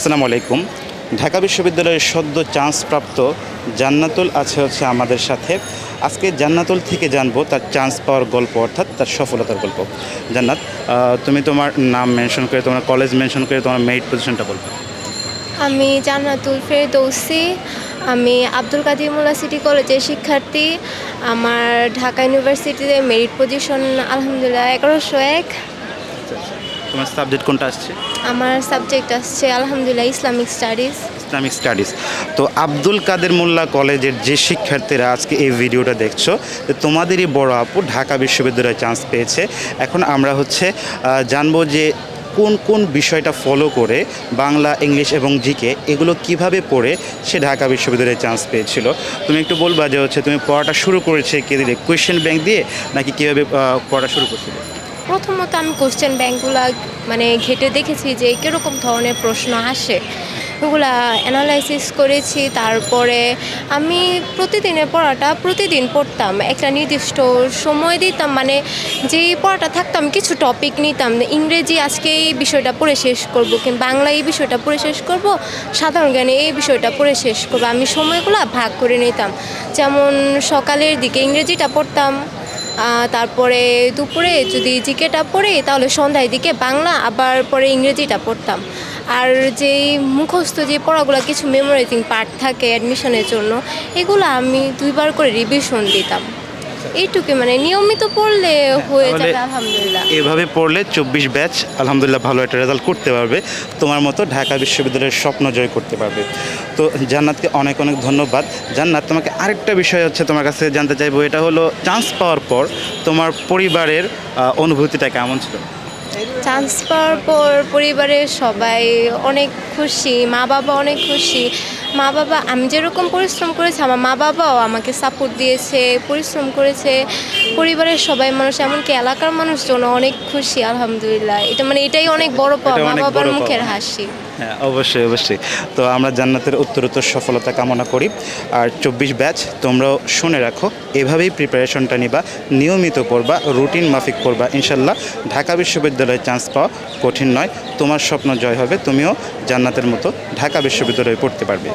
আসসালামু আলাইকুম। ঢাকা বিশ্ববিদ্যালয়ের সদ্য চান্সপ্রাপ্ত জান্নাতুল আছে হচ্ছে আমাদের সাথে। আজকে জান্নাতুল থেকে জানব তার চান্স পাওয়ার গল্প, অর্থাৎ তার সফলতার গল্প। জান্নাত তুমি তোমার নাম মেনশন করে, তোমার কলেজ মেনশন করে, তোমার মেরিট পজিশনটা বলবে আমি জান্নাতুল ফেরদৌসি। আমি আব্দুল কাদির মোল্লা সিটি কলেজের শিক্ষার্থী। আমার ঢাকা ইউনিভার্সিটিতে মেরিট পজিশন আলহামদুলিল্লাহ, এগারোশো এক। তোমার সাবজেক্ট কোনটা আসছে? আমার সাবজেক্ট আসছে আলহামদুলিল্লাহ ইসলামিক স্টাডিজ ইসলামিক স্টাডিজ তো আব্দুল কাদের মোল্লা কলেজের যে শিক্ষার্থীরা আজকে এই ভিডিওটা দেখছ তো তোমাদেরই বড় আপু ঢাকা বিশ্ববিদ্যালয়ে চান্স পেয়েছে। এখন আমরা হচ্ছে জানব যে কোন কোন বিষয়টা ফলো করে বাংলা ইংলিশ এবং জিকে এগুলো কীভাবে পড়ে সে ঢাকা বিশ্ববিদ্যালয়ে চান্স পেয়েছিল। তুমি একটু বলবা যে হচ্ছে তুমি পড়াটা শুরু করেছে কে দিলে? কোয়েশ্চেন ব্যাংক দিয়ে নাকি কীভাবে পড়া শুরু করছিলে? প্রথমত আমি কোশ্চেন ব্যাংকগুলো মানে ঘেটে দেখেছি যে কীরকম ধরনের প্রশ্ন আসে। ওগুলা অ্যানালাইসিস করেছি, তারপরে আমি প্রতিদিনের পড়াটা প্রতিদিন পড়তাম। একটা নির্দিষ্ট সময় দিতাম মানে যেই পড়াটা থাকতাম, কিছু টপিক নিতাম। ইংরেজি আজকে এই বিষয়টা পড়ে শেষ করব, কিংবা বাংলা এই বিষয়টা পড়ে শেষ করব, সাধারণ জ্ঞানে এই বিষয়টা পড়ে শেষ করব। আমি সময়গুলো ভাগ করে নিতাম। যেমন সকালের দিকে ইংরেজিটা পড়তাম তারপরে দুপুরে যদি জিকেটা পড়ে, তাহলে সন্ধ্যার দিকে বাংলা, আবার পরে ইংরেজিটা পড়তাম। আর যেই মুখস্থ যে পড়াগুলো, কিছু মেমোরাইজিং পার্ট থাকে অ্যাডমিশনের জন্য, এগুলো আমি দুইবার করে রিভিশন দিতাম। এইটুকু মানে নিয়মিত পড়লে হয়ে যাবে আলহামদুলিল্লাহ। এভাবে পড়লে চব্বিশ ব্যাচ আলহামদুলিল্লাহ ভালো একটা রেজাল্ট করতে পারবে। তোমার মতো ঢাকা বিশ্ববিদ্যালয়ের স্বপ্ন জয় করতে পারবে। তো জান্নাতকে অনেক অনেক ধন্যবাদ। জান্নাত তোমাকে আরেকটা বিষয় হচ্ছে তোমার কাছে জানতে চাইব এটা হলো চান্স পাওয়ার পর তোমার পরিবারের অনুভূতিটা কেমন ছিল? চান্স পাওয়ার পর পরিবারের সবাই অনেক খুশি মা বাবা অনেক খুশি। মা বাবা আমি যেরকম পরিশ্রম করেছি আমার মা বাবাও আমাকে সাপোর্ট দিয়েছে পরিশ্রম করেছে। পরিবারের সবাই মানুষ এমনকি এলাকার মানুষজন অনেক খুশি আলহামদুলিল্লাহ। এটা মানে এটাই অনেক বড় পাওয়া মা বাবার মুখের হাসি। হ্যাঁ অবশ্যই অবশ্যই। তো আমরা জান্নাতের উত্তরোত্তর সফলতা কামনা করি। আর চব্বিশ ব্যাচ তোমরাও শুনে রাখো এভাবেই প্রিপারেশনটা নিবা নিয়মিত করবা রুটিন মাফিক করবা ইনশাল্লাহ। ঢাকা বিশ্ববিদ্যালয়ে চান্স পাওয়া কঠিন নয়। তোমার স্বপ্ন জয় হবে, তুমিও জান্নাতের মতো ঢাকা বিশ্ববিদ্যালয়ে পড়তে পারবে।